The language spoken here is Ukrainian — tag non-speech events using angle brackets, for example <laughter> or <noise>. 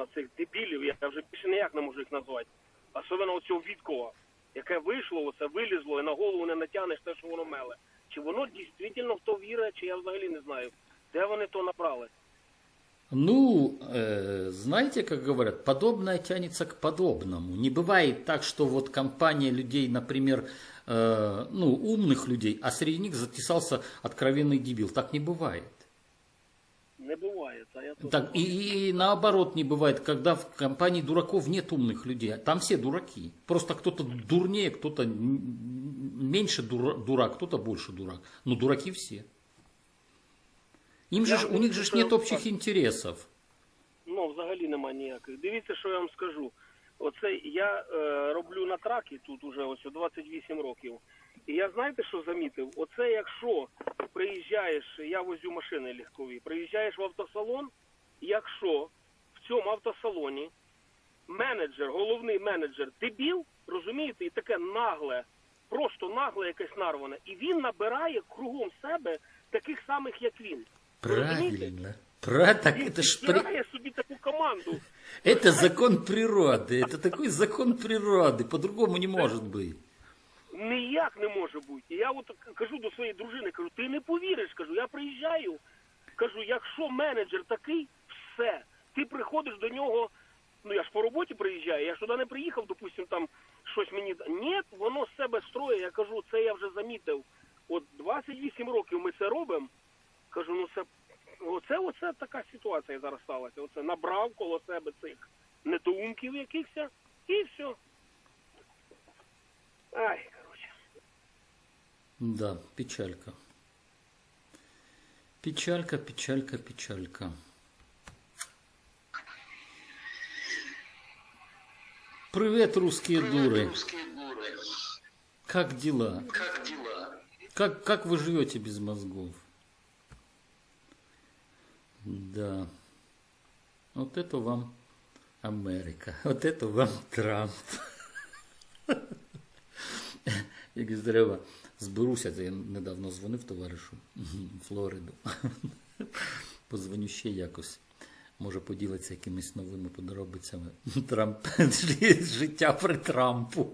оцих дебілів, я вже більше ніяк не можу їх назвати. Особливо оцього Віткова, яке вийшло, оце вилізло і на голову не натягнеш те, що воно меле. Чи воно дійсно в то вірить, чи я взагалі не знаю. Де вони то набрали? Ну, э, знаете, как говорят, подобное тянется к подобному. Не бывает так, что вот компания людей, например, э, ну, умных людей, а среди них затесался откровенный дебил. Так не бывает. Не буває. Це я тут. Так, и, и наоборот не бывает, когда в компании дураков нет умных людей. Там все дураки. Просто кто-то дурнее, кто-то м- меньше дура- дурак, кто-то больше дурак. Но дураки все. Им же, Я ж- у них же ж думаю, нет что- общих интересов. Ну, взагалі нема ніяких. Дивіться, що я вам скажу. Оце я е, роблю на тракі тут уже ось 28 років. І я знаєте, що замітив? Оце якщо приїжджаєш, я возю машини легкові, приїжджаєш в автосалон, якщо в цьому автосалоні менеджер, головний менеджер, дебіл, розумієте, і таке нагле, просто нагле якесь нарване, і він набирає кругом себе таких самих, як він. Правильно. Про, так Він это ж при- команду. это закон природы. Это такой закон природы. По-другому не может быть. Ніяк не може бути. І я от кажу до своєї дружини, кажу, ти не повіриш, кажу, я приїжджаю, кажу, якщо менеджер такий, все. Ти приходиш до нього, ну я ж по роботі приїжджаю, я ж туди не приїхав, допустим, там щось мені. Ні, воно з себе строє. Я кажу, це я вже замітив. От 28 років ми це робимо. Кажу, ну це оце, оце така ситуація зараз сталася. Оце набрав коло себе цих недоумків якихось і все. Ай, короче. Да, печалька. Печалька, печалька, печалька. Привет, русские дуры. Русские дуры. Как дела? Как дела? Как, как вы живете без мозгов? Да. Вот это вам Америка. <laughs> Вот это вам Трамп. <laughs> Як здорово. Зберуся, це я недавно дзвонив товаришу Флориду. <laughs> Позвоню ще якось. Може поділиться якимись новими подробицями. Трамп життя при Трампу.